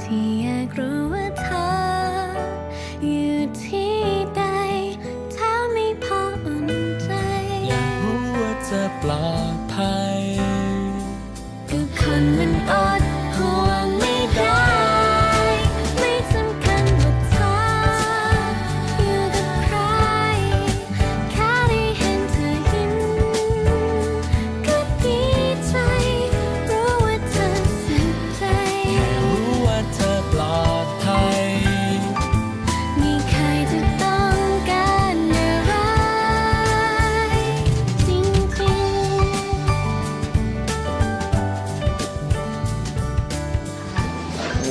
ที่อยากรู้ว่าเธอ อยู่ที่ใดถ้าไม่พออุ่นใจ อยากรู้ว่าจะปลอดภัยก็คนมันอด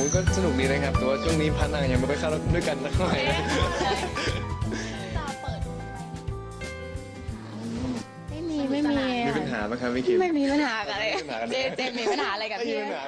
โอ้ก็สนุกดีนะครับ แต่ว่าช่วงนี้พันนางยังไม่ค่อยเข้าด้วยกันสักหน่อยนะไม่มีไม่มี มีปัญหาไหมครับพี่คิมไม่มีปัญหาอะไรไม่มีปัญหากันเจเจมีปัญหาอะไรกับไม่มีพี่ปัญหา